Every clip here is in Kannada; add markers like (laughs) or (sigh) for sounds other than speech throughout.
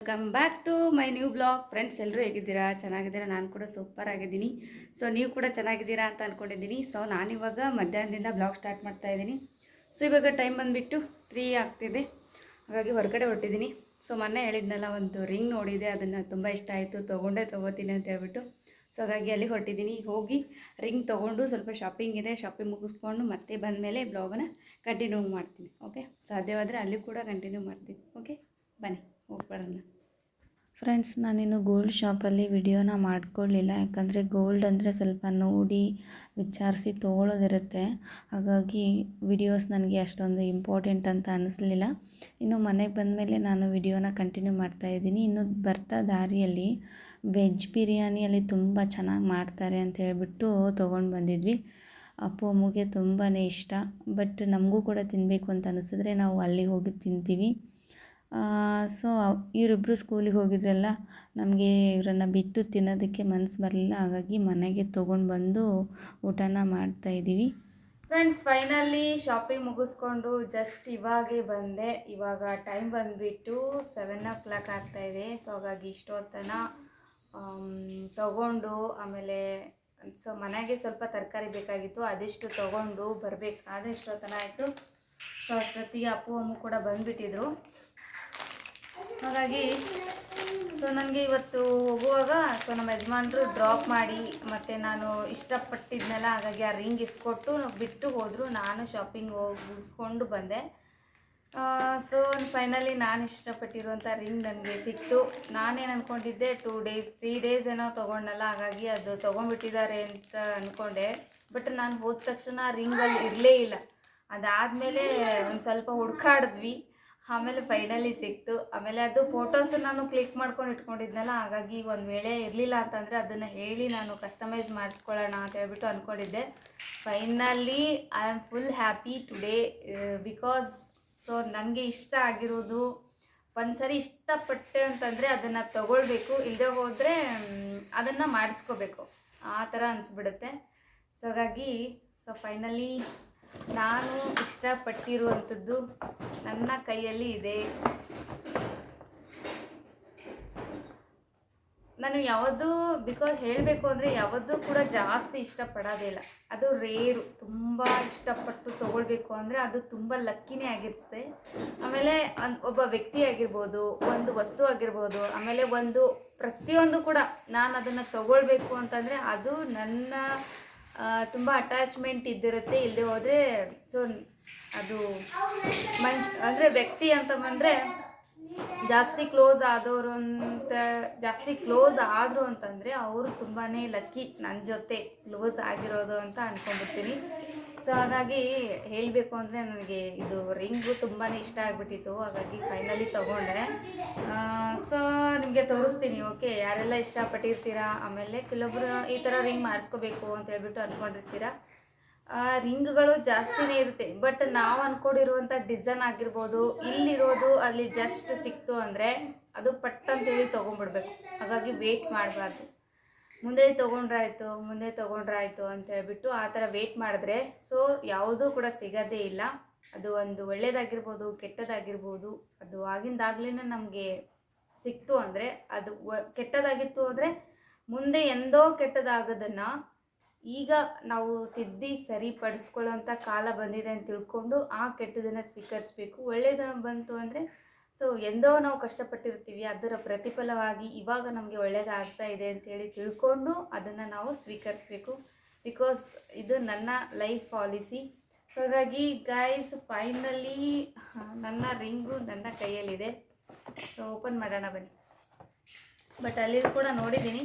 Welcome back to my new blog friends ಎಲ್ಲರೂ ಹೇಗಿದ್ದೀರಾ? ಚೆನ್ನಾಗಿದ್ದೀರಾ? ನಾನು ಕೂಡ ಸೂಪರ್ ಆಗಿದ್ದೀನಿ. ಸೊ ನೀವು ಕೂಡ ಚೆನ್ನಾಗಿದ್ದೀರಾ ಅಂತ ಅಂದ್ಕೊಂಡಿದ್ದೀನಿ ಸೊ ನಾನಿವಾಗ ಮಧ್ಯಾಹ್ನದಿಂದ ಬ್ಲಾಗ್ ಸ್ಟಾರ್ಟ್ ಮಾಡ್ತಾ ಇದ್ದೀನಿ. ಸೊ ಇವಾಗ ಟೈಮ್ ಬಂದುಬಿಟ್ಟು ತ್ರೀ ಆಗ್ತಿದೆ. ಹಾಗಾಗಿ ಹೊರಗಡೆ ಹೊರಟಿದ್ದೀನಿ. ಸೊ ಮೊನ್ನೆ ಹೇಳಿದ್ನಲ್ಲ, ಒಂದು ರಿಂಗ್ ನೋಡಿದೆ. ಅದನ್ನು ತುಂಬ ಇಷ್ಟ ಆಯಿತು. ತೊಗೊಂಡೇ, ತೊಗೋತೀನಿ ಅಂತ ಹೇಳ್ಬಿಟ್ಟು. ಸೊ ಹಾಗಾಗಿ ಅಲ್ಲಿ ಹೊರಟಿದ್ದೀನಿ. ಹೋಗಿ ರಿಂಗ್ ತೊಗೊಂಡು ಸ್ವಲ್ಪ ಶಾಪಿಂಗ್ ಇದೆ. ಶಾಪಿಂಗ್ ಮುಗಿಸ್ಕೊಂಡು ಮತ್ತೆ ಬಂದಮೇಲೆ ಬ್ಲಾಗನ್ನು ಕಂಟಿನ್ಯೂ ಮಾಡ್ತೀನಿ. ಓಕೆ ಸಾಧ್ಯವಾದರೆ ಅಲ್ಲಿ ಕೂಡ ಕಂಟಿನ್ಯೂ ಮಾಡ್ತೀನಿ. ಓಕೆ ಬನ್ನಿ. ಹೋಗ್ಬರೋಣ ಫ್ರೆಂಡ್ಸ್, ನಾನಿನ್ನು ಗೋಲ್ಡ್ ಶಾಪಲ್ಲಿ ವಿಡಿಯೋನ ಮಾಡಿಕೊಳ್ಳಿಲ್ಲ. ಯಾಕಂದರೆ ಗೋಲ್ಡ್ ಅಂದರೆ ಸ್ವಲ್ಪ ನೋಡಿ ವಿಚಾರಿಸಿ ತೊಗೊಳ್ಳೋದಿರುತ್ತೆ ಹಾಗಾಗಿ ವಿಡಿಯೋಸ್ ನನಗೆ ಅಷ್ಟೊಂದು ಇಂಪಾರ್ಟೆಂಟ್ ಅಂತ ಅನ್ನಿಸ್ಲಿಲ್ಲ ಇನ್ನು ಮನೆಗೆ ಬಂದಮೇಲೆ ನಾನು ವಿಡಿಯೋನ ಕಂಟಿನ್ಯೂ ಮಾಡ್ತಾಯಿದ್ದೀನಿ ಇನ್ನು ಬರ್ತಾ ದಾರಿಯಲ್ಲಿ ವೆಜ್ ಬಿರಿಯಾನಿಯಲ್ಲಿ ತುಂಬ ಚೆನ್ನಾಗಿ ಮಾಡ್ತಾರೆ ಅಂತ ಹೇಳಿಬಿಟ್ಟು ತೊಗೊಂಡು ಬಂದಿದ್ವಿ. ಅಪ್ಪು, ಅಮ್ಮಗೆ ತುಂಬಾ ಇಷ್ಟ. ಬಟ್ ನಮಗೂ ಕೂಡ ತಿನ್ನಬೇಕು ಅಂತ ಅನಿಸಿದ್ರೆ ನಾವು ಅಲ್ಲಿ ಹೋಗಿ ತಿಂತೀವಿ. ಸೊ ಇವರಿಬ್ಬರು ಸ್ಕೂಲಿಗೆ ಹೋಗಿದ್ರಲ್ಲ, ನಮಗೆ ಇವರನ್ನು ಬಿಟ್ಟು ತಿನ್ನೋದಕ್ಕೆ ಮನಸ್ಸು ಬರಲಿಲ್ಲ, ಹಾಗಾಗಿ ಮನೆಗೆ ತೊಗೊಂಡು ಬಂದು ಊಟನ ಮಾಡ್ತಾಯಿದ್ದೀವಿ ಫ್ರೆಂಡ್ಸ್ ಫೈನಲಿ ಶಾಪಿಂಗ್ ಮುಗಿಸ್ಕೊಂಡು ಜಸ್ಟ್ ಇವಾಗೇ ಬಂದೆ. ಇವಾಗ ಟೈಮ್ ಬಂದುಬಿಟ್ಟು ಸೆವೆನ್ ಓ ಕ್ಲಾಕ್ ಆಗ್ತಾಯಿದೆ ಸೊ ಹಾಗಾಗಿ ಇಷ್ಟೊತ್ತನ ತಗೊಂಡು ಆಮೇಲೆ ಸೊ ಮನೆಗೆ ಸ್ವಲ್ಪ ತರಕಾರಿ ಬೇಕಾಗಿತ್ತು, ಅದೆಷ್ಟು ತೊಗೊಂಡು ಬರಬೇಕು. ಇಷ್ಟೊತ್ತನ ಆಯಿತು. ಸೊ ಅಷ್ಟೊತ್ತಿಗೆ ಅಪ್ಪು ಅಮ್ಮ ಕೂಡ ಬಂದುಬಿಟ್ಟಿದ್ರು. ಹಾಗಾಗಿ ಸೊ ನನಗೆ ಇವತ್ತು ಹೋಗುವಾಗ ಸೊ ನಮ್ಮ ಯಜಮಾನರು ಡ್ರಾಪ್ ಮಾಡಿ, ಮತ್ತು ನಾನು ಇಷ್ಟಪಟ್ಟಿದ್ನಲ್ಲ, ಹಾಗಾಗಿ ಆ ರಿಂಗ್ ಇಸ್ಕೊಟ್ಟು ಬಿಟ್ಟು ಹೋದರು. ನಾನು ಶಾಪಿಂಗ್ ಹೋಗಿ ಮುಗಿಸ್ಕೊಂಡು ಬಂದೆ. ಸೊ ಫೈನಲಿ ನಾನು ಇಷ್ಟಪಟ್ಟಿರುವಂಥ ರಿಂಗ್ ನನಗೆ ಸಿಕ್ತು. ನಾನೇನು ಅಂದ್ಕೊಂಡಿದ್ದೆ ಟೂ ಡೇಸ್ ತ್ರೀ ಡೇಸ್ ಏನೋ ತೊಗೊಂಡಲ್ಲ, ಹಾಗಾಗಿ ಅದು ತೊಗೊಂಡ್ಬಿಟ್ಟಿದ್ದಾರೆ ಅಂತ ಅಂದ್ಕೊಂಡೆ ಬಟ್ ನಾನು ಹೋದ ತಕ್ಷಣ ರಿಂಗಲ್ಲಿ ಇರಲೇ ಇಲ್ಲ. ಅದಾದಮೇಲೆ ಒಂದು ಸ್ವಲ್ಪ ಹುಡ್ಕಾಡಿದ್ವಿ. ಆಮೇಲೆ ಫೈನಲಿ ಸಿಕ್ತು. ಆಮೇಲೆ ಅದು ಫೋಟೋಸ್ ನಾನು ಕ್ಲಿಕ್ ಮಾಡ್ಕೊಂಡು ಇಟ್ಕೊಂಡಿದ್ನಲ್ಲ, ಹಾಗಾಗಿ ಒಂದು ವೇಳೆ ಇರಲಿಲ್ಲ ಅಂತಂದರೆ ಅದನ್ನು ಹೇಳಿ ನಾನು ಕಸ್ಟಮೈಸ್ ಮಾಡಿಸ್ಕೊಳ್ಳೋಣ ಅಂತ ಹೇಳ್ಬಿಟ್ಟು ಅಂದ್ಕೊಂಡಿದ್ದೆ finally I am full happy today because so ನನಗೆ ಇಷ್ಟ ಆಗಿರೋದು ಒಂದ್ಸರಿ ಇಷ್ಟಪಟ್ಟೆ ಅಂತಂದರೆ ಅದನ್ನು ತಗೊಳ್ಬೇಕು. ಇಲ್ಲದೆ ಹೋದರೆ ಅದನ್ನು ಮಾಡಿಸ್ಕೋಬೇಕು. ಆ ಥರ ಅನಿಸ್ಬಿಡುತ್ತೆ. ಸೊ ಹಾಗಾಗಿ ಸೊ ಫೈನಲಿ ನಾನು ಇಷ್ಟಪಟ್ಟಿರುವಂಥದ್ದು ನನ್ನ ಕೈಯಲ್ಲಿ ಇದೆ. ನಾನು ಯಾವುದು ಬಿಕಾಸ್ ಹೇಳಬೇಕು ಅಂದರೆ ಯಾವುದು ಕೂಡ ಜಾಸ್ತಿ ಇಷ್ಟಪಡೋದೇ ಇಲ್ಲ. ಅದು ರೇರು, ತುಂಬ ಇಷ್ಟಪಟ್ಟು ತೊಗೊಳ್ಬೇಕು ಅಂದರೆ ಅದು ತುಂಬ ಲಕ್ಕಿನೇ ಆಗಿರುತ್ತೆ. ಆಮೇಲೆ ಒಬ್ಬ ವ್ಯಕ್ತಿ ಆಗಿರ್ಬೋದು, ಒಂದು ವಸ್ತು ಆಗಿರ್ಬೋದು, ಆಮೇಲೆ ಒಂದು ಪ್ರತಿಯೊಂದು ಕೂಡ ನಾನು ಅದನ್ನು ತೊಗೊಳ್ಬೇಕು ಅಂತಂದರೆ ಅದು ನನ್ನ ತುಂಬ ಅಟ್ಯಾಚ್ಮೆಂಟ್ ಇದ್ದಿರುತ್ತೆ ಇಲ್ಲದೆ ಹೋದರೆ ಸೊ ಅದು ಮನುಷ್ಯ ಅಂದರೆ ವ್ಯಕ್ತಿ ಅಂತ ಬಂದರೆ ಜಾಸ್ತಿ ಕ್ಲೋಸ್ ಆದವರು ಅಂತ, ಜಾಸ್ತಿ ಕ್ಲೋಸ್ ಆದರು ಅಂತಂದರೆ ಅವರು ತುಂಬಾ ಲಕ್ಕಿ ನನ್ನ ಜೊತೆ ಕ್ಲೋಸ್ ಆಗಿರೋದು ಅಂತ ಅಂದ್ಕೊಂಡ್ಬಿಡ್ತೀನಿ ಸೊ ಹಾಗಾಗಿ ಹೇಳಬೇಕು ಅಂದರೆ ನನಗೆ ಇದು ರಿಂಗು ತುಂಬಾ ಇಷ್ಟ ಆಗಿಬಿಟ್ಟಿತ್ತು. ಹಾಗಾಗಿ ಫೈನಲಿ ತೊಗೊಂಡೆ. ಸೊ ನಿಮಗೆ ತೋರಿಸ್ತೀನಿ ಓಕೆ ಯಾರೆಲ್ಲ ಇಷ್ಟಪಟ್ಟಿರ್ತೀರಾ? ಆಮೇಲೆ ಕೆಲವೊಬ್ರು ಈ ಥರ ರಿಂಗ್ ಮಾಡಿಸ್ಕೋಬೇಕು ಅಂತ ಹೇಳ್ಬಿಟ್ಟು ಅಂದ್ಕೊಂಡಿರ್ತೀರಾ ರಿಂಗ್ಗಳು ಜಾಸ್ತಿನೇ ಇರುತ್ತೆ. ಬಟ್ ನಾವು ಅಂದ್ಕೊಂಡಿರುವಂಥ ಡಿಸೈನ್ ಆಗಿರ್ಬೋದು, ಇಲ್ಲಿರೋದು ಅಲ್ಲಿ ಜಸ್ಟ್ ಸಿಕ್ತು ಅಂದರೆ ಅದು ಪಟ್ ಅಂತೇಳಿ ತೊಗೊಂಡ್ಬಿಡ್ಬೇಕು. ಹಾಗಾಗಿ ವೇಟ್ ಮಾಡಬಾರ್ದು. ಮುಂದೆ ತೊಗೊಂಡ್ರಾಯ್ತು ಮುಂದೆ ತೊಗೊಂಡ್ರಾಯ್ತು ಅಂತ ಹೇಳ್ಬಿಟ್ಟು ಆ ಥರ ವೇಟ್ ಮಾಡಿದ್ರೆ ಸೊ ಯಾವುದೂ ಕೂಡ ಸಿಗೋದೇ ಇಲ್ಲ. ಅದು ಒಂದು ಒಳ್ಳೇದಾಗಿರ್ಬೋದು, ಕೆಟ್ಟದಾಗಿರ್ಬೋದು, ಅದು ಆಗಿಂದಾಗ್ಲೇ ನಮಗೆ ಸಿಕ್ತು ಅಂದರೆ ಅದು ಕೆಟ್ಟದಾಗಿತ್ತು ಅಂದರೆ ಮುಂದೆ ಎಂದೋ ಕೆಟ್ಟದಾಗೋದನ್ನು ಈಗ ನಾವು ತಿದ್ದಿ ಸರಿಪಡಿಸ್ಕೊಳ್ಳೋಂಥ ಕಾಲ ಬಂದಿದೆ ಅಂತ ತಿಳ್ಕೊಂಡು ಆ ಕೆಟ್ಟದನ್ನು ಸ್ವೀಕರಿಸ್ಬೇಕು. ಒಳ್ಳೆಯದ ಬಂತು ಅಂದರೆ ಸೊ ಎಂದೋ ನಾವು ಕಷ್ಟಪಟ್ಟಿರ್ತೀವಿ, ಅದರ ಪ್ರತಿಫಲವಾಗಿ ಇವಾಗ ನಮಗೆ ಒಳ್ಳೆಯದಾಗ್ತಾ ಇದೆ ಅಂತೇಳಿ ತಿಳ್ಕೊಂಡು ಅದನ್ನು ನಾವು ಸ್ವೀಕರಿಸ್ಬೇಕು. ಬಿಕಾಸ್ ಇದು ನನ್ನ ಲೈಫ್ ಪಾಲಿಸಿ ಸೊ ಹಾಗಾಗಿ ಗೈಸ್ ಫೈನಲಿ ನನ್ನ ರಿಂಗು ನನ್ನ ಕೈಯಲ್ಲಿದೆ. ಸೊ ಓಪನ್ ಮಾಡೋಣ ಬನ್ನಿ. ಬಟ್ ಅಲ್ಲಿ ಕೂಡ ನೋಡಿದ್ದೀನಿ.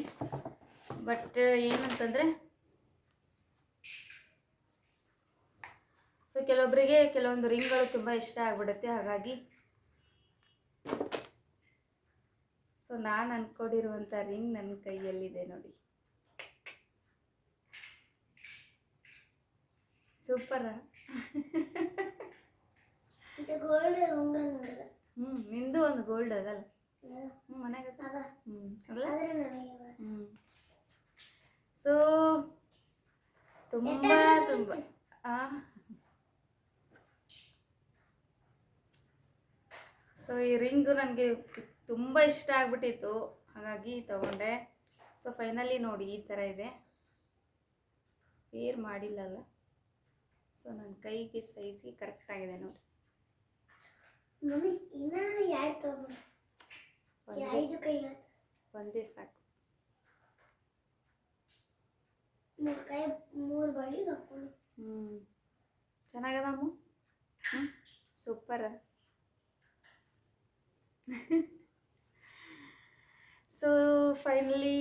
ಬಟ್ ಏನಂತಂದರೆ ಸೊ ಕೆಲವೊಬ್ಬರಿಗೆ ಕೆಲವೊಂದು ರಿಂಗ್ಗಳು ತುಂಬ ಇಷ್ಟ ಆಗ್ಬಿಡುತ್ತೆ. ಹಾಗಾಗಿ ಸೊ ನಾನು ಅಂದ್ಕೊಂಡಿರುವಂಥ ರಿಂಗ್ ನನ್ನ ಕೈಯಲ್ಲಿದೆ ನೋಡಿ. ಸೂಪರ ಹ್ಞೂ ನಿಂದು ಒಂದು ಗೋಲ್ಡ್ ಅದಲ್ಲ ಹ್ಞೂ ಮನೆಗೆ ಹ್ಞೂ ಅಲ್ಲ? ಹ್ಞೂ ಸೊ ತುಂಬ ತುಂಬ ಸೊ ಈ ರಿಂಗು ನನಗೆ ತುಂಬ ಇಷ್ಟ ಆಗ್ಬಿಟ್ಟಿತ್ತು. ಹಾಗಾಗಿ ತಗೊಂಡೆ. ಸೊ ಫೈನಲಿ ನೋಡಿ ಈ ಥರ ಇದೆ. ವೇರ್ ಮಾಡಿಲ್ಲಲ್ಲ. ಸೊ ನನ್ನ ಕೈಗೆ ಸೈಜ್ಗೆ ಕರೆಕ್ಟಾಗಿದೆ ನೋಡಿ. ಮಮ್ಮಿ ಇನ್ನ ಎರಡು ತಗೊಂಡು. ಒಂದೇ ಸಾಕು. ಮೂರು ಹ್ಞೂ ಚೆನ್ನಾಗದಮ್ಮ ಹ್ಞೂ ಸೂಪರ್. (laughs) ಸೊ ಫೈನಲಿ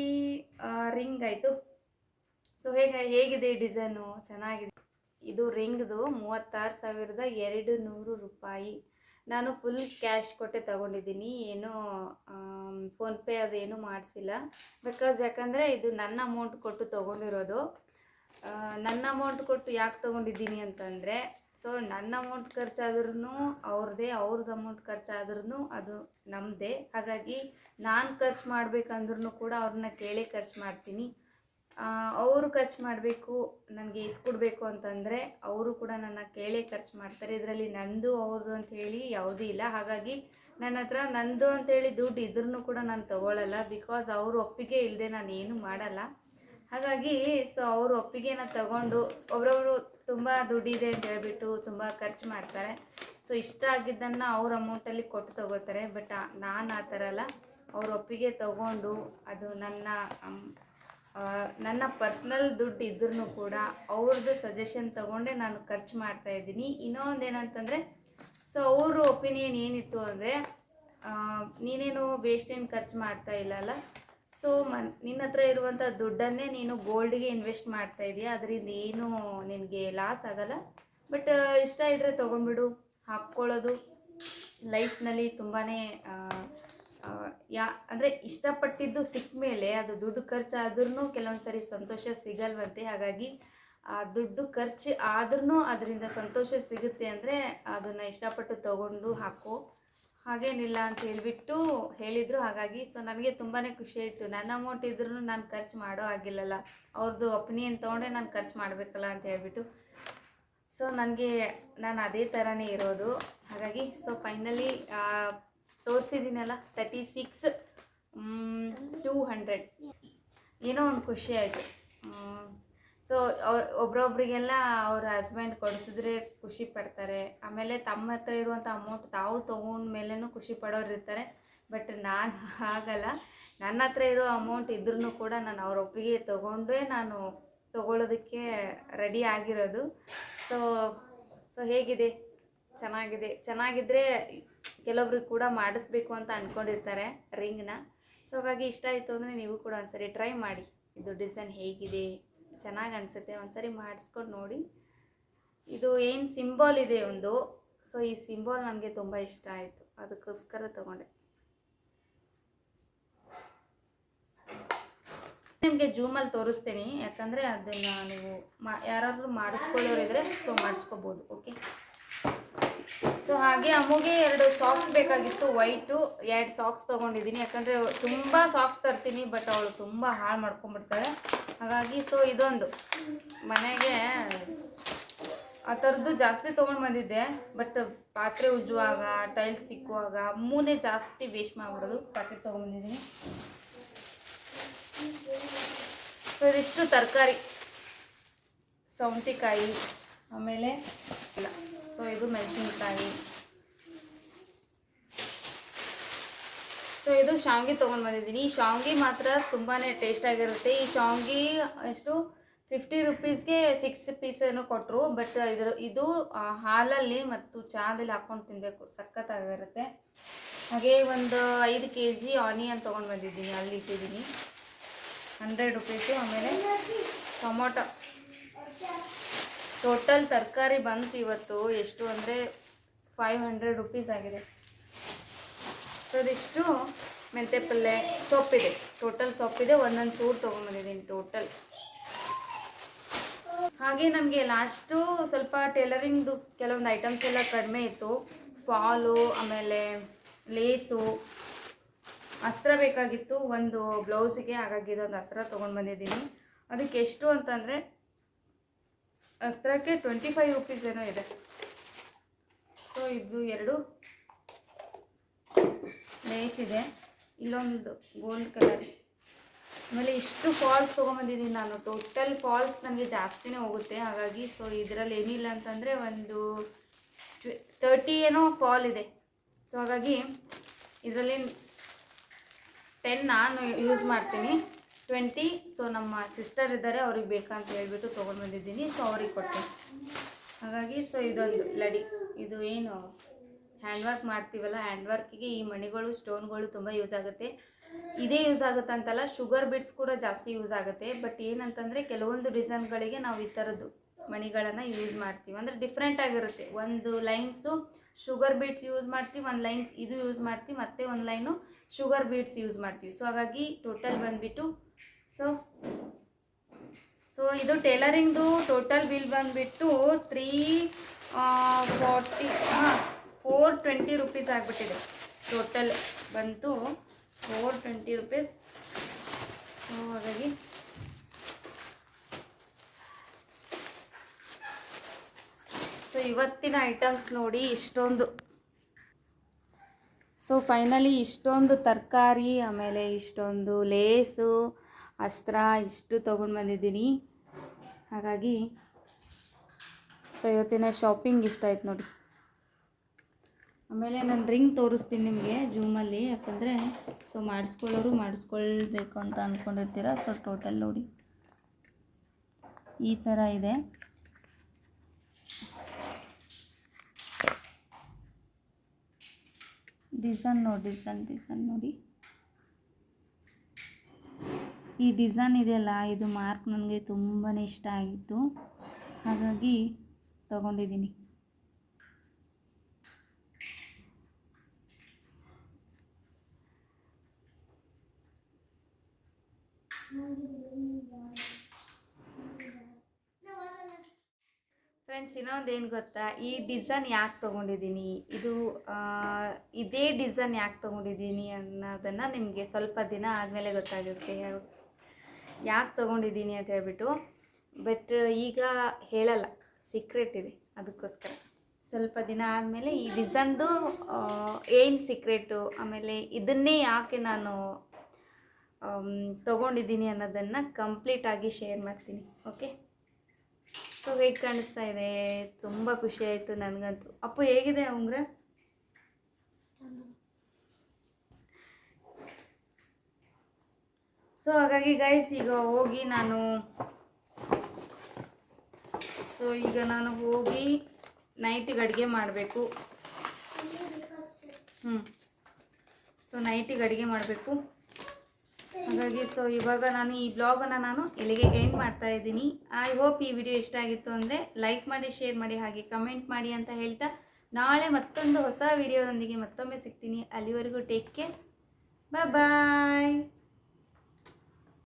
ರಿಂಗ್ ಆಯಿತು. ಸೊ ಹೇಗೆ, ಹೇಗಿದೆ ಈ ಡಿಸೈನು ಚೆನ್ನಾಗಿದೆ. ಇದು ರಿಂಗ್ದು ಮೂವತ್ತಾರು ಸಾವಿರದ ಎರಡು ನೂರು ರೂಪಾಯಿ. ನಾನು ಫುಲ್ ಕ್ಯಾಶ್ ಕೊಟ್ಟೆ ತಗೊಂಡಿದ್ದೀನಿ. ಏನು ಫೋನ್ಪೇ ಅದೇನು ಮಾಡಿಸಿಲ್ಲ. ಬಿಕಾಸ್ ಯಾಕಂದರೆ ಇದು ನನ್ನ ಅಮೌಂಟ್ ಕೊಟ್ಟು ತೊಗೊಂಡಿರೋದು. ನನ್ನ ಅಮೌಂಟ್ ಕೊಟ್ಟು ಯಾಕೆ ತೊಗೊಂಡಿದ್ದೀನಿ ಅಂತಂದರೆ ಸೊ ನನ್ನ ಅಮೌಂಟ್ ಖರ್ಚಾದ್ರೂ ಅವ್ರದ್ದೇ ಅವ್ರದ್ದು ಅಮೌಂಟ್ ಖರ್ಚಾದ್ರೂ ಅದು ನಮ್ಮದೇ ಹಾಗಾಗಿ ನಾನು ಖರ್ಚು ಮಾಡ್ಬೇಕಂದ್ರೂ ಕೂಡ ಅವ್ರನ್ನ ಕೇಳೇ ಖರ್ಚು ಮಾಡ್ತೀನಿ. ಅವರು ಖರ್ಚು ಮಾಡಬೇಕು, ನನಗೆ ಇಸ್ಕೊಡ್ಬೇಕು ಅಂತಂದರೆ ಅವರು ಕೂಡ ನನ್ನ ಕೇಳೇ ಖರ್ಚು ಮಾಡ್ತಾರೆ. ಇದರಲ್ಲಿ ನಂದು ಅವ್ರದ್ದು ಅಂತ ಹೇಳಿ ಯಾವುದೂ ಇಲ್ಲ. ಹಾಗಾಗಿ ನನ್ನ ಹತ್ರ ನಂದು ಅಂತೇಳಿ ದುಡ್ಡು ಇದ್ರೂ ಕೂಡ ನಾನು ತಗೊಳ್ಳಲ್ಲ ಬಿಕಾಸ್ ಅವ್ರ ಒಪ್ಪಿಗೆ ಇಲ್ಲದೆ ನಾನು ಏನು ಮಾಡಲ್ಲ. ಹಾಗಾಗಿ ಸೊ ಅವ್ರ ಒಪ್ಪಿಗೆನ ತಗೊಂಡು ಒಬ್ಬರೊಬ್ರು ತುಂಬ ದುಡ್ಡಿದೆ ಅಂತ ಹೇಳ್ಬಿಟ್ಟು ತುಂಬ ಖರ್ಚು ಮಾಡ್ತಾರೆ. ಸೊ ಇಷ್ಟ ಆಗಿದ್ದನ್ನು ಅವ್ರ ಅಮೌಂಟಲ್ಲಿ ಕೊಟ್ಟು ತಗೋತಾರೆ. ಬಟ್ ನಾನು ಆ ಥರ ಅಲ್ಲ. ಅವ್ರ ಒಪ್ಪಿಗೆ ತಗೊಂಡು ಅದು ನನ್ನ ನನ್ನ ಪರ್ಸ್ನಲ್ ದುಡ್ಡು ಇದ್ರೂ ಕೂಡ ಅವ್ರದ್ದು ಸಜೆಷನ್ ತಗೊಂಡೆ ನಾನು ಖರ್ಚು ಮಾಡ್ತಾ ಇದ್ದೀನಿ. ಇನ್ನೊಂದು ಏನಂತಂದರೆ ಸೊ ಅವ್ರ ಒಪಿನಿಯನ್ ಏನಿತ್ತು ಅಂದರೆ ನೀನೇನು ವೇಸ್ಟ್ ಏನು ಖರ್ಚು ಮಾಡ್ತಾ ಇಲ್ಲಲ್ಲ ಸೊ ಮನ್ ನಿನ್ನ ಹತ್ರ ಇರುವಂಥ ದುಡ್ಡನ್ನೇ ನೀನು ಗೋಲ್ಡ್ಗೆ ಇನ್ವೆಸ್ಟ್ ಮಾಡ್ತಾ ಇದೀಯ? ಅದರಿಂದ ಏನು ನಿನಗೆ ಲಾಸ್ ಆಗಲ್ಲ. ಬಟ್ ಇಷ್ಟ ಇದ್ದರೆ ತೊಗೊಂಡ್ಬಿಡು. ಹಾಕ್ಕೊಳ್ಳೋದು ಲೈಫ್ನಲ್ಲಿ ತುಂಬಾ ಯಾ, ಅಂದರೆ ಇಷ್ಟಪಟ್ಟಿದ್ದು ಸಿಕ್ಕ ಮೇಲೆ ಅದು ದುಡ್ಡು ಖರ್ಚಾದ್ರೂ ಕೆಲವೊಂದು ಸರಿ ಸಂತೋಷ ಸಿಗಲ್ವಂತೆ. ಹಾಗಾಗಿ ಆ ದುಡ್ಡು ಖರ್ಚು ಆದ್ರೂ ಅದರಿಂದ ಸಂತೋಷ ಸಿಗುತ್ತೆ ಅಂದರೆ ಅದನ್ನು ಇಷ್ಟಪಟ್ಟು ತಗೊಂಡು ಹಾಕೋ. ಹಾಗೇನಿಲ್ಲ ಅಂತ ಹೇಳಿಬಿಟ್ಟು ಹೇಳಿದರು. ಹಾಗಾಗಿ ಸೊ ನನಗೆ ತುಂಬಾ ಖುಷಿ ಆಯಿತು. ನನ್ನ ಅಮೌಂಟ್ ಇದ್ರೂ ನಾನು ಖರ್ಚು ಮಾಡೋ ಆಗಿಲ್ಲಲ್ಲ ಅವ್ರದ್ದು ಒಪಿನಿಯನ್ ತೊಗೊಂಡೆ ನಾನು ಖರ್ಚು ಮಾಡಬೇಕಲ್ಲ ಅಂತ ಹೇಳ್ಬಿಟ್ಟು ಸೊ ನನಗೆ ನಾನು ಅದೇ ಥರನೇ ಇರೋದು. ಹಾಗಾಗಿ ಸೊ ಫೈನಲಿ ತೋರಿಸಿದ್ದೀನಲ್ಲ ತರ್ಟಿ ಸಿಕ್ಸ್ ಟೂ ಹಂಡ್ರೆಡ್ ಏನೋ ಒಂದು ಖುಷಿ ಆಯಿತು. ಸೊ ಅವ್ರು, ಒಬ್ರೊಬ್ರಿಗೆಲ್ಲ ಅವ್ರ ಹಸ್ಬೆಂಡ್ ಕೊಡಿಸಿದ್ರೆ ಖುಷಿ ಪಡ್ತಾರೆ. ಆಮೇಲೆ ತಮ್ಮ ಹತ್ರ ಇರುವಂಥ ಅಮೌಂಟ್ ತಾವು ತೊಗೊಂಡ ಮೇಲೂ ಖುಷಿ ಪಡೋರು ಇರ್ತಾರೆ. ಬಟ್ ನಾನು ಹಾಗಲ್ಲ ನನ್ನ ಹತ್ರ ಇರೋ ಅಮೌಂಟ್ ಇದ್ರೂ ಕೂಡ ನಾನು ಅವ್ರ ಒಪ್ಪಿಗೆ ತೊಗೊಂಡೇ ನಾನು ತೊಗೊಳೋದಕ್ಕೆ ರೆಡಿ ಆಗಿರೋದು. ಸೊ ಸೊ ಹೇಗಿದೆ? ಚೆನ್ನಾಗಿದೆ. ಚೆನ್ನಾಗಿದ್ದರೆ ಕೆಲವೊಬ್ರಿಗೆ ಕೂಡ ಮಾಡಿಸ್ಬೇಕು ಅಂತ ಅಂದ್ಕೊಂಡಿರ್ತಾರೆ ರಿಂಗ್ನ ಸೊ ಹಾಗಾಗಿ ಇಷ್ಟ ಆಯಿತು ಅಂದರೆ ನೀವು ಕೂಡ ಒಂದ್ಸರಿ ಟ್ರೈ ಮಾಡಿ. ಇದು ಡಿಸೈನ್ ಹೇಗಿದೆ? ಚೆನ್ನಾಗಿ ಅನಿಸುತ್ತೆ. ಒಂದ್ಸರಿ ಮಾಡಿಸ್ಕೊಂಡು ನೋಡಿ. ಇದು ಏನು ಸಿಂಬಾಲ್ ಇದೆ ಒಂದು. ಸೊ ಈ ಸಿಂಬಾಲ್ ನನಗೆ ತುಂಬ ಇಷ್ಟ ಆಯಿತು. ಅದಕ್ಕೋಸ್ಕರ ತಗೊಂಡೆ. ನಿಮಗೆ ಜೂಮಲ್ಲಿ ತೋರಿಸ್ತೀನಿ. ಯಾಕಂದರೆ ಅದನ್ನು ನೀವು ಮಾ, ಯಾರಾದರೂ ಮಾಡಿಸ್ಕೊಳ್ಳೋರಿದ್ರೆ ಸೊ ಮಾಡಿಸ್ಕೋಬೋದು ಓಕೆ ಸೊ ಹಾಗೆ ಅಮ್ಮಗೆ ಎರಡು ಸಾಕ್ಸ್ ಬೇಕಾಗಿತ್ತು ವೈಟು ಎರಡು ಸಾಕ್ಸ್ ತೊಗೊಂಡಿದ್ದೀನಿ. ಯಾಕಂದರೆ ತುಂಬ ಸಾಕ್ಸ್ ತರ್ತೀನಿ ಬಟ್ ಅವಳು ತುಂಬ ಹಾಳು ಮಾಡ್ಕೊಂಡ್ಬಿಡ್ತಾಳೆ. ಹಾಗಾಗಿ ಸೊ ಇದೊಂದು. ಮನೆಗೆ ಆ ಥರದ್ದು ಜಾಸ್ತಿ ತೊಗೊಂಡು ಬಂದಿದ್ದೆ ಬಟ್ ಪಾತ್ರೆ ಉಜ್ಜುವಾಗ ಟೈಲ್ಸ್ ಸಿಕ್ಕುವಾಗ ಅಮ್ಮೂನೇ ಜಾಸ್ತಿ ವೇಸ್ಟ್ ಮಾಡಿಬಿಡೋದು ಪ್ಯಾಕೆಟ್ ತೊಗೊಂಬಂದಿದ್ದೀನಿ ಸೊ ಇದಿಷ್ಟು ತರಕಾರಿ, ಸೌಂತಿಕಾಯಿ, ಆಮೇಲೆ ಇಲ್ಲ. ಸೊ ಇದು ಮೆಣಸಿನ್ಕಾಯಿ. ಸೊ ಇದು ಶಾವ್ಗೆ ತೊಗೊಂಡು ಬಂದಿದ್ದೀನಿ. ಈ ಶಾವ್ಗೆ ಮಾತ್ರ ತುಂಬಾ ಟೇಸ್ಟಾಗಿರುತ್ತೆ ಈ ಶಾವ್ಗೆ ಎಷ್ಟು ಫಿಫ್ಟಿ ರುಪೀಸ್ಗೆ ಸಿಕ್ಸ್ ಪೀಸ್ ಏನೋ ಕೊಟ್ಟರು ಬಟ್ ಇದ್ರ, ಇದು ಹಾಲಲ್ಲಿ ಮತ್ತು ಚಹಾದಲ್ಲಿ ಹಾಕ್ಕೊಂಡು ತಿನ್ನಬೇಕು ಸಖತ್ತಾಗಿರುತ್ತೆ. ಹಾಗೆ ಒಂದು ಐದು ಕೆ ಜಿ ಆನಿಯನ್ ತೊಗೊಂಡು ಬಂದಿದ್ದೀನಿ. ಅಲ್ಲಿ ಇಟ್ಟಿದ್ದೀನಿ. ಹಂಡ್ರೆಡ್ ರುಪೀಸು ಆಮೇಲೆ ಟೊಮೊಟೊ. ಟೋಟಲ್ ತರಕಾರಿ ಬಂತು ಇವತ್ತು, ಎಷ್ಟು ಅಂದರೆ ಫೈವ್ ಹಂಡ್ರೆಡ್ ರುಪೀಸ್ ಆಗಿದೆ. ಸೊ ಅದಿಷ್ಟು ಮೆಂತ್ಯ ಪಲ್ಯ ಸೊಪ್ಪಿದೆ. ಟೋಟಲ್ ಸೊಪ್ಪಿದೆ, ಒಂದೊಂದು ಚೂರು ತೊಗೊಂಬಂದಿದ್ದೀನಿ ಟೋಟಲ್ ಹಾಗೆ ನನಗೆ ಲಾಸ್ಟು ಸ್ವಲ್ಪ ಟೇಲರಿಂಗ್ದು ಕೆಲವೊಂದು ಐಟಮ್ಸ್ ಎಲ್ಲ ಕಡಿಮೆ ಇತ್ತು. ಫಾಲು ಆಮೇಲೆ ಲೇಸು ಅಸ್ತ್ರ ಬೇಕಾಗಿತ್ತು, ಒಂದು ಬ್ಲೌಸಿಗೆ, ಹಾಗಾಗಿ ಇದೊಂದು ಅಸ್ತ್ರ ತೊಗೊಂಡು ಬಂದಿದ್ದೀನಿ. ಅದಕ್ಕೆ ಎಷ್ಟು ಅಂತಂದರೆ, ಅಸ್ತ್ರಕ್ಕೆ ಟ್ವೆಂಟಿ ಫೈವ್ ರುಪೀಸ್ ಏನೋ ಇದೆ. ಸೊ ಇದು ಎರಡು ಲೇಸ್ ಇದೆ. ಇಲ್ಲೊಂದು ಗೋಲ್ಡ್ ಕಲರ್ ಆಮೇಲೆ ಇಷ್ಟು ಫಾಲ್ಸ್ ತೊಗೊಂಬಂದಿದ್ದೀನಿ ನಾನು. ಟೋಟಲ್ ಫಾಲ್ಸ್ ನನಗೆ ಜಾಸ್ತಿನೇ ಹೋಗುತ್ತೆ. ಹಾಗಾಗಿ ಸೊ ಇದರಲ್ಲಿ ಏನಿಲ್ಲ ಅಂತಂದರೆ ಒಂದು ತರ್ಟಿ ಏನೋ ಫಾಲ್ ಇದೆ. ಸೊ ಹಾಗಾಗಿ, ಇದರಲ್ಲಿ ಟೆನ್ ನಾನು ಯೂಸ್ ಮಾಡ್ತೀನಿ. ಟ್ವೆಂಟಿ ಸೊ ನಮ್ಮ ಸಿಸ್ಟರ್ ಇದ್ದಾರೆ ಅವ್ರಿಗೆ ಬೇಕಂತ ಹೇಳ್ಬಿಟ್ಟು ತೊಗೊಂಡು ಬಂದಿದ್ದೀನಿ. ಸೊ ಅವ್ರಿಗೆ ಕೊಟ್ಟೆ. ಹಾಗಾಗಿ ಸೊ ಇದೊಂದು ಲಡಿ. ಇದು ಏನು ಹ್ಯಾಂಡ್ ವರ್ಕ್ ಮಾಡ್ತೀವಲ್ಲ ಹ್ಯಾಂಡ್ ವರ್ಕಿಗೆ ಈ ಮಣಿಗಳು ಸ್ಟೋನ್ಗಳು ತುಂಬ ಯೂಸ್ ಆಗುತ್ತೆ. ಇದೇ ಯೂಸ್ ಆಗುತ್ತೆ ಅಂತಲ್ಲ ಶುಗರ್ ಬಿಟ್ಸ್ ಕೂಡ ಜಾಸ್ತಿ ಯೂಸ್ ಆಗುತ್ತೆ. ಬಟ್ ಏನಂತಂದರೆ ಕೆಲವೊಂದು ಡಿಸೈನ್ಗಳಿಗೆ ನಾವು ಈ ಥರದ್ದು ಮಣಿಗಳನ್ನು ಯೂಸ್ ಮಾಡ್ತೀವಿ. ಅಂದರೆ ಡಿಫ್ರೆಂಟ್ ಆಗಿರುತ್ತೆ. ಒಂದು ಲೈನ್ಸು ಶುಗರ್ ಬೀಟ್ಸ್ ಯೂಸ್ ಮಾಡ್ತೀವಿ, ಒಂದು ಲೈನ್ಸ್ ಇದು ಯೂಸ್ ಮಾಡ್ತೀವಿ, ಮತ್ತು ಒಂದು ಲೈನು ಶುಗರ್ ಬೀಟ್ಸ್ ಯೂಸ್ ಮಾಡ್ತೀವಿ. ಸೊ ಹಾಗಾಗಿ ಟೋಟಲ್ ಬಂದುಬಿಟ್ಟು ಸೊ ಸೊ ಇದು ಟೇಲರಿಂಗ್ದು ಟೋಟಲ್ ಬಿಲ್ ಬಂದುಬಿಟ್ಟು ತ್ರೀ ಫಾರ್ಟಿ, ಹಾಂ, ಫೋರ್ ಟ್ವೆಂಟಿ ರುಪೀಸ್ ಆಗಿಬಿಟ್ಟಿದೆ. ಟೋಟಲ್ ಬಂತು, ಫೋರ್ ಟ್ವೆಂಟಿ ರುಪೀಸ್. ಸೊ ಹಾಗಾಗಿ ಸೊ ಇವತ್ತಿನ ಐಟಮ್ಸ್ ನೋಡಿ ಇಷ್ಟೊಂದು. ಸೊ ಫೈನಲಿ ಇಷ್ಟೊಂದು ತರಕಾರಿ, ಆಮೇಲೆ ಇಷ್ಟೊಂದು ಲೇಸು, ಅಸ್ತ್ರ ಇಷ್ಟು ತೊಗೊಂಡು ಬಂದಿದ್ದೀನಿ. ಹಾಗಾಗಿ ಸೊ ಇವತ್ತಿನ ಶಾಪಿಂಗ್ ಇಷ್ಟ ಆಯ್ತು ನೋಡಿ. ಆಮೇಲೆ ನಾನು ರಿಂಗ್ ತೋರಿಸ್ತೀನಿ ನಿಮಗೆ ಜೂಮಲ್ಲಿ ಯಾಕಂದರೆ ಸೊ ಮಾಡಿಸ್ಕೊಳ್ಳೋರು ಮಾಡಿಸ್ಕೊಳ್ಬೇಕು ಅಂತ ಅಂದ್ಕೊಂಡಿರ್ತೀರ ಸೊ ಟೋಟಲ್ ನೋಡಿ. ಈ ಥರ ಇದೆ. ಡಿಸೈನ್ ನೋಡಿ, ಡಿಸೈನ್ ಡಿಸೈನ್ ನೋಡಿ. ಈ ಡಿಸೈನ್ ಇದೆಯಲ್ಲ, ಇದು ಮಾರ್ಕ್ ನನಗೆ ತುಂಬಾ ಇಷ್ಟ ಆಗಿತ್ತು. ಹಾಗಾಗಿ ತಗೊಂಡಿದ್ದೀನಿ. ಫ್ರೆಂಡ್ಸ್ ಇನ್ನೊಂದು ಏನು ಗೊತ್ತಾ? ಈ ಡಿಸೈನ್ ಯಾಕೆ ತೊಗೊಂಡಿದ್ದೀನಿ ಇದು ಇದೇ ಡಿಸೈನ್ ಯಾಕೆ ತೊಗೊಂಡಿದ್ದೀನಿ ಅನ್ನೋದನ್ನು ನಿಮಗೆ ಸ್ವಲ್ಪ ದಿನ ಆದಮೇಲೆ ಗೊತ್ತಾಗುತ್ತೆ. ಯಾಕೆ ತೊಗೊಂಡಿದ್ದೀನಿ ಅಂತ ಹೇಳ್ಬಿಟ್ಟು. ಬಟ್ ಈಗ ಹೇಳಲ್ಲ. ಸೀಕ್ರೆಟ್ ಇದೆ. ಅದಕ್ಕೋಸ್ಕರ. ಸ್ವಲ್ಪ ದಿನ ಆದಮೇಲೆ ಈ ಡಿಸೈನ್ದು ಏನು ಸೀಕ್ರೆಟು ಆಮೇಲೆ ಇದನ್ನೇ ಯಾಕೆ ನಾನು ತೊಗೊಂಡಿದ್ದೀನಿ ಅನ್ನೋದನ್ನು ಕಂಪ್ಲೀಟಾಗಿ ಶೇರ್ ಮಾಡ್ತೀನಿ. ಓಕೆ ಸೊ ಹೇಗೆ ಕಾಣಿಸ್ತಾ ಇದೆ. ತುಂಬ ಖುಷಿ ಆಯಿತು ನನಗಂತೂ. ಅಪ್ಪು ಹೇಗಿದೆ ಉಂಗ್ರ? ಸೊ ಹಾಗಾಗಿ ಗೈಸ್ ಈಗ ಹೋಗಿ ನಾನು ಸೊ ಈಗ ನಾನು ಹೋಗಿ ನೈಟಿಗೆ ಅಡುಗೆ ಮಾಡಬೇಕು. ಹ್ಞೂ ಸೊ ನೈಟಿಗೆ ಅಡುಗೆ ಮಾಡಬೇಕು. ಹಾಗಾಗಿ ಸೊ ಇವಾಗ ನಾನು ಈ ಬ್ಲಾಗನ್ನು ನಾನು ಎಲ್ಲಿಗೆ ಎಂಡ್ ಮಾಡ್ತಾ ಇದ್ದೀನಿ. ಐ ಹೋಪ್ ಈ ವಿಡಿಯೋ ಇಷ್ಟ ಆಗಿತ್ತು ಅಂದರೆ ಲೈಕ್ ಮಾಡಿ ಶೇರ್ ಮಾಡಿ, ಹಾಗೆ ಕಮೆಂಟ್ ಮಾಡಿ ಅಂತ ಹೇಳ್ತಾ ನಾಳೆ ಮತ್ತೊಂದು ಹೊಸ ವಿಡಿಯೋದೊಂದಿಗೆ ಮತ್ತೊಮ್ಮೆ ಸಿಗ್ತೀನಿ. ಅಲ್ಲಿವರೆಗೂ ಟೇಕ್ ಕೇರ್ ಬಾಯ್